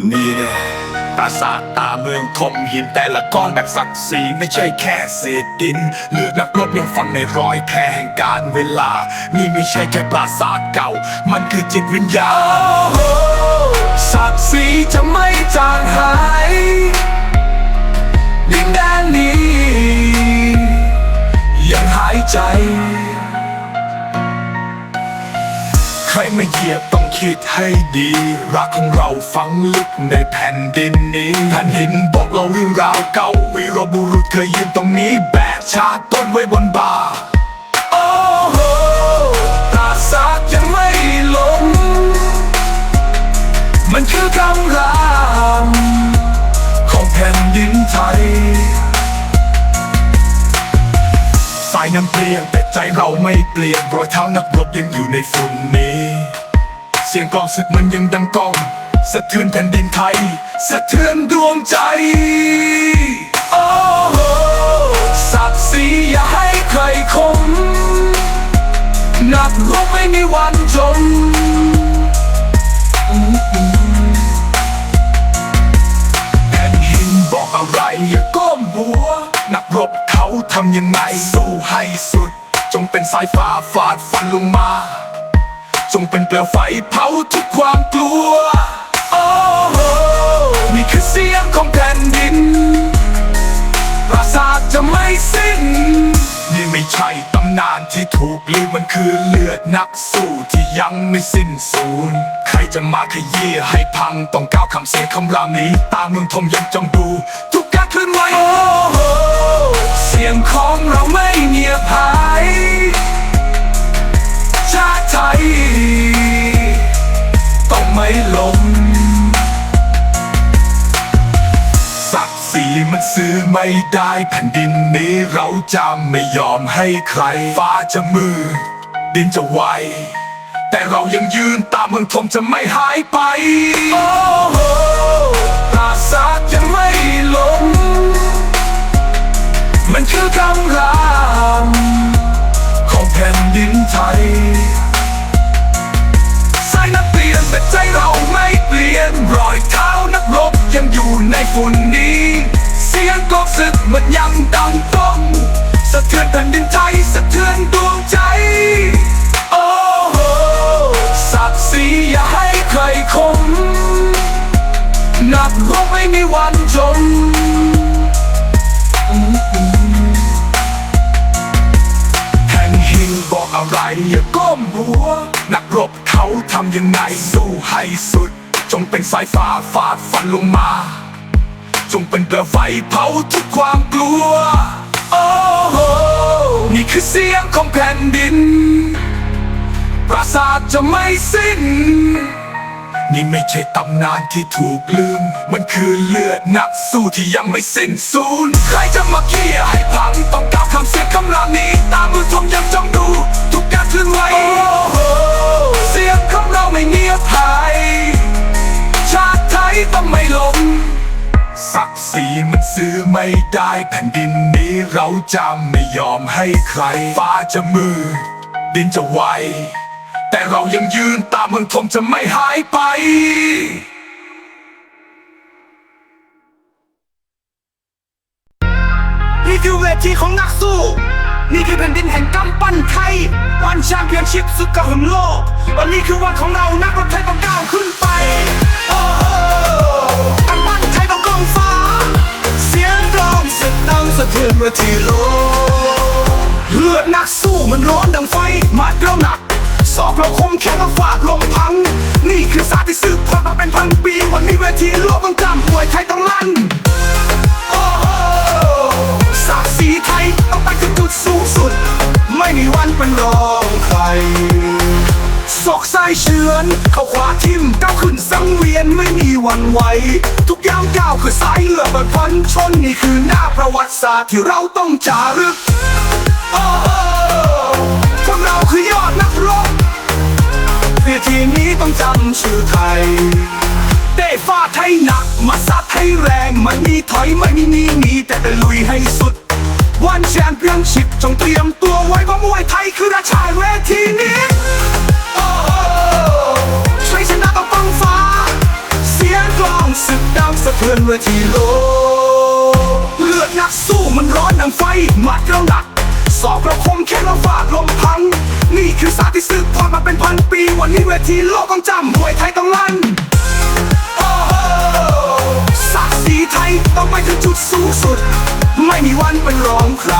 นี่แน่ปราสาทตาเมืองทมหินแต่ละก้อนแบบศักดิ์ศรีไม่ใช่แค่เศษดินเลือดนักรบยังฝังในรอยแผลแห่งการเวลา นี่ไม่ใช่แค่ปราสาทเก่า มันคือจิตวิญญาณศักดิ์ศรีจะไม่จางหายดินแดนนี้ยังหายใจ ใครมาเหยียบต้องคิดให้ดี รักของเราฝังลึกในแผ่นดินนี้แผ่นดินบอกเราเรื่งราวเก่าวีรบุรุษเคยยืนตรงนี้แบกชาติต้นไว้บนบ่าโอ้โหปราสาทยังไม่ลง มันคือกำลังของแผ่นดินไทยสายน้ำเปลี่ยน ใจเราไม่เปลี่ยนรอยเท้านักรบยังอยู่ในฝุ่นนี้ เสียงกองศึกมันยังดังก้องสะเทือนแผ่นดินไทย สะเทือนดวงใจ โอ้โหศักดิ์ศรีอย่าให้ใครคมนักรบไม่มีวันจมแผ่นหินบอกอะไรอย่าก้มหัว นักรบเขาทำยังไงสู้ให้สุด จงเป็นสายฟ้าฟาดฟันลงมา จงเป็นเปลวไฟเผาทุกความกลัว โอ้โหนี่คือเสียงของแผ่นดิน ปราสาทจะไม่สิ้น นี่ไม่ใช่ตำนานที่ถูกลืมมันคือเลือดนักสู้ที่ยังไม่สิ้นสูญใครจะมาขยี้ให้พังต้องก้าวคำเสียงคำรามนี้ ตาเมืองทมยังจ้องดู ทุกการเคลื่อนไหวโอ้โหเสียงของเราไม่เงียบ ไม่ได้แผ่นดินนี้เราจะไม่ยอมให้ใคร ฟ้าจะมือ ดินจะไหว แต่เรายังยืนตามเมืองทมจะไม่หายไป โอ้โหปราสาทยังไม่ลง มันคือกำลังของแผ่นดินไทยสายนักเปลี่ยนแต่ใจเราไม่เปลี่ยนรอยเท้านักรบยังอยู่ในฝุ่นนี้ เสียงกองศึกมันยังดังก้องสะเทือนแผ่นดินไทยสะเทือนดวงใจ โอ้โหศักดิ์ศรีอย่าให้ใครคมนักรบไม่มีวันจมแห่งหินบอกอะไรอย่าก้มหัว นักรบเขาทำยังไงสู้ให้สุด จงเป็นสายฟ้าฟาดฟันลงมา จงเป็นเปลวไฟเผาทุกความกลัว โอ้โห นี่คือเสียงของแผ่นดิน ปราสาทจะไม่สิ้น นี่ไม่ใช่ตำนานที่ถูกลืม มันคือเลือดนักสู้ที่ยังไม่สิ้นสูญใครจะมาเคี่ยให้พังต้องก้าวคำเสียงคำรามนี้ ตามมือทมยังจ้องดู ทุกการเคลื่อนไหวโอ้โหเสียงของเราไม่เงียบหายชาติไทยต้องไม่ลง ศักดิ์ศรีมันซื้อไม่ได้แผ่นดินนี้เราจะไม่ยอมให้ใคร ฟ้าจะมือ ดินจะไหวแต่เรายังยืนตามเมืองทมจะไม่หายไปนี่คือเวทีของนักสู้ นี่คือแผ่นดินแห่งกำปั้นไทย วันแชมเปี้ยนชิพสุดกระหึ่มโลก วันนี้คือวันของเรานักรบไทยต้องก้าวขึ้นไป โอ้โห สะเทือนระทีโลกเลือดนักสู้มันร้อนดังไฟมาดเราหนักสอกเราคมแข็งก็ฟาดลง เวียนไม่มีวันไหว ทุกย่างก้าวคือสายเลือดบบพันชนนี่คือหน้าประวัติศาสตร์ที่เราต้องจารึกโอ้โหพวกเราคือยอดนักรบเวทีนี้ต้องจำชื่อไทยได้ฟาดให้หนัก มาซัดให้แรงไม่มีถอยไม่มีหนีหนีแต่จะลุยให้สุด วันแชมเปี้ยนชิพจงเตรียมตัวไว้เพราะมวยไทยคือราชาเวทีนี้ สึกดังสะเทือนเวทีโลกเลือดนักสู้มันร้อนดังไฟหมัดเราหนักสอบเราคมแค่เราฟาดลมพัง นี่คือศาสตร์ที่สืบทอดมาเป็นพันปี วันนี้เวทีโลกต้องจำมวยไทยต้องลั่นโอ้โหศักดิ์ศรีไทยต้องไปถึงจุดสูงสุด ไม่มีวันเป็นรองใคร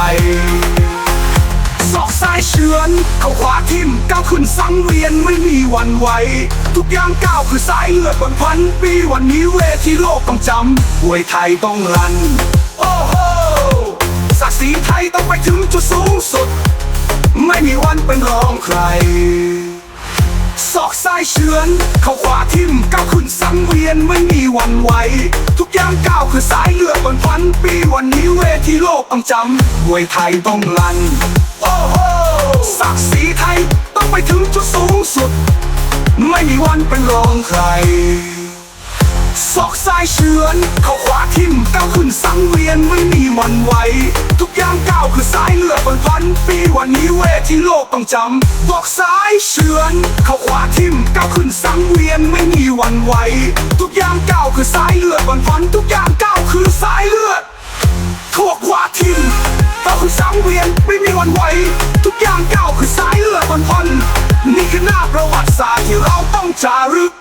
ศอกซ้ายเฉือนเข้าขวาทิ่มก้าวขึ้นสังเวียนไม่มีวันไหวทุกอย่างก้าวคือสายเลือดบนพันปีวันนี้เวทีโลกต้องจำมวยไทยต้องรัน โอ้โหศักดิ์ศรีไทยต้องไปถึงจุดสูงสุด ไม่มีวันเป็นรองใครศอกซ้ายเฉือน เข้าขวาทิ่มก้าวขึ้นสังเวียนไม่มีวันไหวทุกอย่างก้าวคือสายเลือดบนพันปีวันนี้เวทีโลกต้องจำมวยไทยต้องลัน โอ้โหศักดิ์ศรีไทยต้องไปถึงจุดสูงสุด ไม่มีวันเป็นรองใครศอกซ้ายเฉือน เข้าขวาทิ่มก้าวขึ้นสังเวียนไม่มีวันไหวทุกอย่างก้าวคือสายเลือดบนพันปีวันนี้เวทีโลกต้องจำบอกซ้ายเฉือน เข้าขวาทิ่มก้าวขึ้นสังเวียนไม่มีวันไหวทุกอย่างก้าวคือสายเลือดบนพันทุกอย่างก้าวคือสายเลือด ทั่วขวาทิมก้าคือสังเวียนไม่มีวันไหว ทุกอย่างก้าวคือสายเลือดบนพันนี่คือหน้าประวัติศาสตร์ที่เราต้องจารึก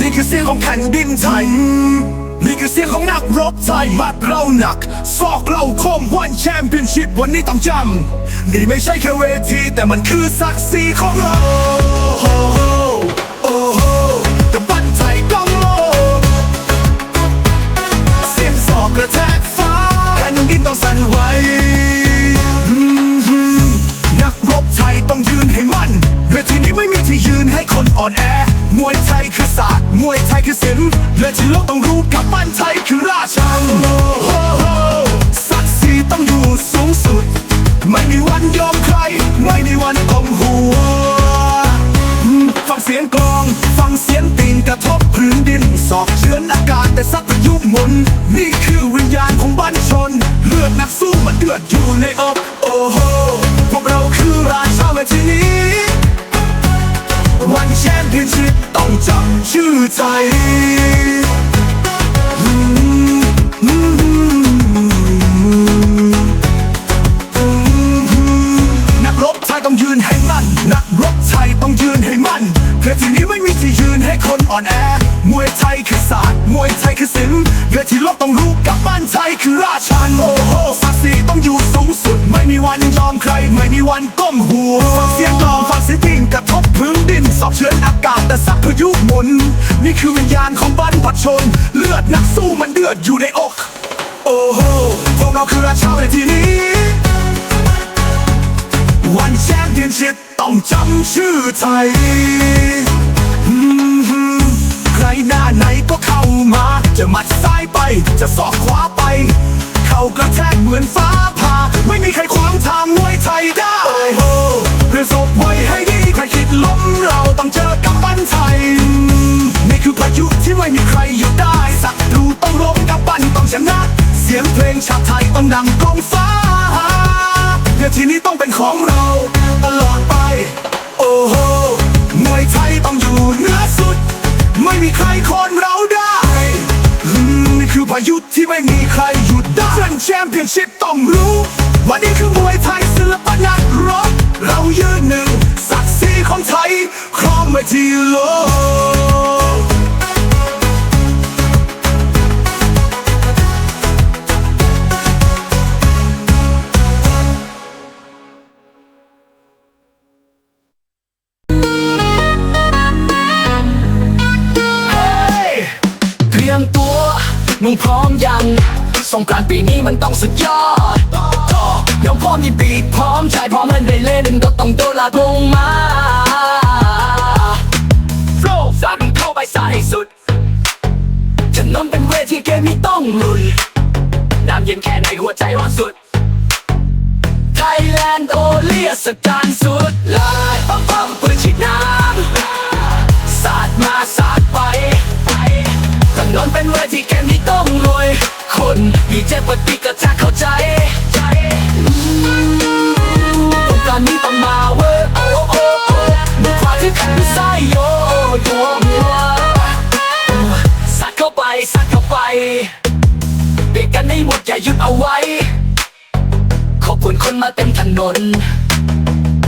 นี่คือเสียงของแผ่นดินไทย นี่คือเสียงของนักรบไทยมัดเราหนักซอกเราคมวันแชมเปี้ยนชิพวันนี้ต้องจำ นี่ไม่ใช่แค่เวที แต่มันคือศักดิ์ศรีของเรา ต่บันไทยก็โลกเสียงศอกกระแทกฟ้าแผ่นดินต้องสั่นไหว ลือดนักสู้มันเดือดอยู่ในอกโอ้โหพวกเราคือราชาเวทีนี้วันแชมเปี้ยนชิพต้องจำชื่อใจนักรบไทยต้องยืนให้มั่นนัก ยืนให้มันเพื่อที่นี้ไม่มีที่ยืนให้คนอ่อนแอ มวยไทยคือศาสตร์ มวยไทยคือศิลป์เพื่อที่โลกต้องรู้กับบ้านไทยคือราชันโอ้โหศักดิ์ศรีต้องอยู่สูงสุด ไม่มีวันยอมใคร ไม่มีวันก้มหัวฟังเสียงกลองฟังเสียงดิ่งกระทบพื้นดิน สอบเชือนอากาศแต่สักพายุหมุน นี่คือวิญญาณของบรรพชน เลือดนักสู้มันเดือดอยู่ในอก โอ้โหพวกเราคือราชาในที่นี้วัน ต้องจำชื่อไทย ใครหน้าไหนก็เข้ามา จะมัดซ้ายไป จะสอกขวา ม่มีใครคนเราได้นี่คือพายุที่ไม่มีใครหยุดได้เส้นแชมเปี้ยนชิพต้องรู้ วันนี้คือมวยไทยศิลปะนักรบเรายืนหนึ่งศักดิ์ศรีของไทยครองไวทีโลก มึงพร้อมยัง สงกรานต์ปีนี้มันต้องสุดยอดเดี๋ยวพร้อมมีปีกพร้อมใจพร้อมเล่นได้เล่นก็ต้องโดนลากลงมาโฟล์สั่งเข้าไปใส่สุดถนนเป็นเวทีเกมนี้ต้องลุยน้ำเย็นแค่ในหัวใจร้อนสุดไทยแลนด์โอเลียสการสุดลา นมาเต็มถน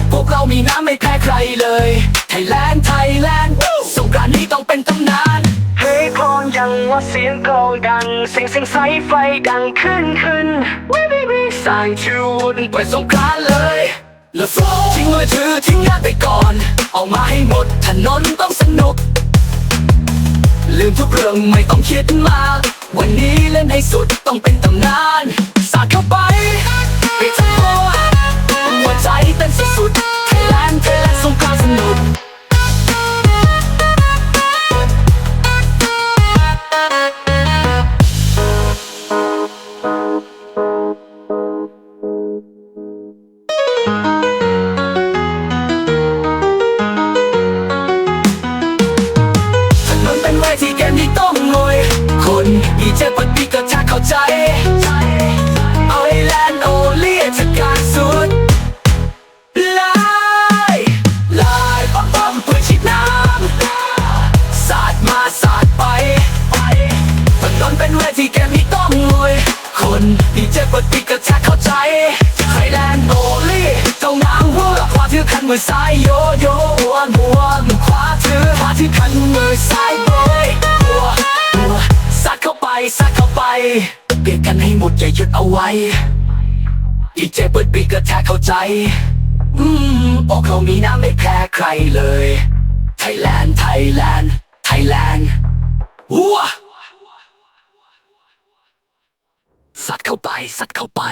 น พวกเรามีน้ำไม่แพ้ใครเลย ไทยแลนด์ ไทยแลนด์สงกรานต์นี้ต้องเป็นตำนานเฮ้ยพรยังว่าเสียงกลองดัง เสียงเสียงสายไฟดังขึ้นขึ้นวิวิวิสายชูนไปสงกรานต์เลยแล้วโฟล์ทิ้งมือถือทิ้งงานไปก่อน ออกมาให้หมดถนนต้องสนุก ลืมทุกเรื่องไม่ต้องคิดมาก วันนี้เล่นให้สุดต้องเป็นตำนาน สาดเข้าไป นด์โอเลียจากการสุดลายลายปั๊มปั๊มเพื่อฉีดน้ำสาดมาสาดไปถนนเป็นเวทีเกมที่ต้องลุยคนดีเจเปิดปีก็ถ้าเข้าใจไทยแลนด์โอเลียเจ้านางวัวขวาถือคันมือซ้ายโยโย่หัวหัวมือขวาถือขวาถือคันมือซ้ายโบยหัวหัวซัดเข้าไปซัดเข้าไปเปลี่ยนกันให้หมดอย่าหยุดเอาไว้ ดีเจเปิดปีกก็แทกเข้าใจ อืมอกเขามีน้ำไม่แพ้ใครเลย ไทยแลนด์ ไทยแลนด์ ไทยแลนด์วัวซัดเข้าไปซัดเข้าไป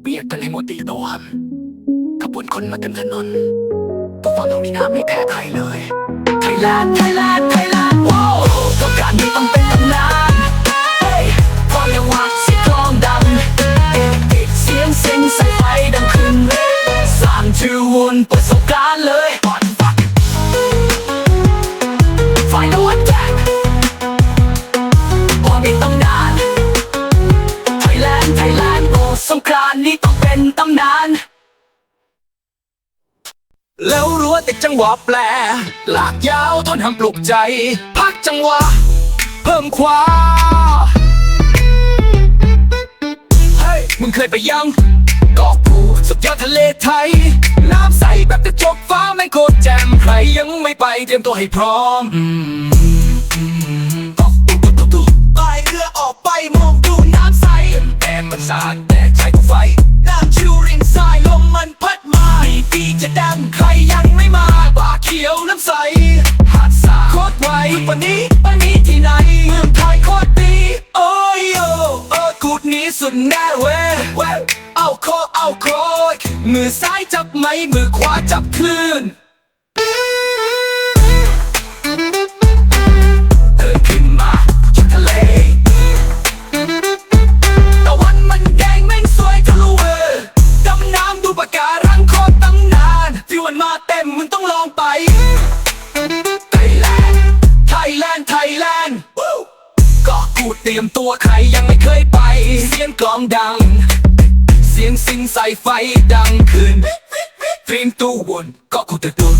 เปียกกันให้หมดตีตัวขบวนคนมาเต็มถนนพวกเรามีน้ำไม่แพ้ใครเลย ไทยแลนด์ ไทยแลนด์ ไทยแลนด์ว้าวต้องการนี้ต้องเป็นตำนาน สร้างชื่นเปิดสงกรานต์เลยปัดปักไฟนอลแจ็คพอมีตำนานไทยแลนด์ไทยแลนด์โอ้สงกรานนี้ต้องเป็นตำนาน แล้วรั้วติดจังหวะแปล หลากยาวทนห้ามปลุกใจ พักจังหวะ เพิ่มขวาเฮ้ยมึงเคยไปยังกอกผูสุดยอดทะเลไทย น้ำใสแบบจะจบฟ้าไม่โคตรแจ่มใครยังไม่ไปเตรียมตัวให้พร้อมตุ๊กตุ๊กตุ๊กตุ๊กตุ๊กพายเรือออกไปมองดูน้ำใสแอมมันสาดแต่ใจกูไฟ ดัง เสียงสิงใส่ไฟดังขึ้นเตรียมตัววนก็คงจะดุน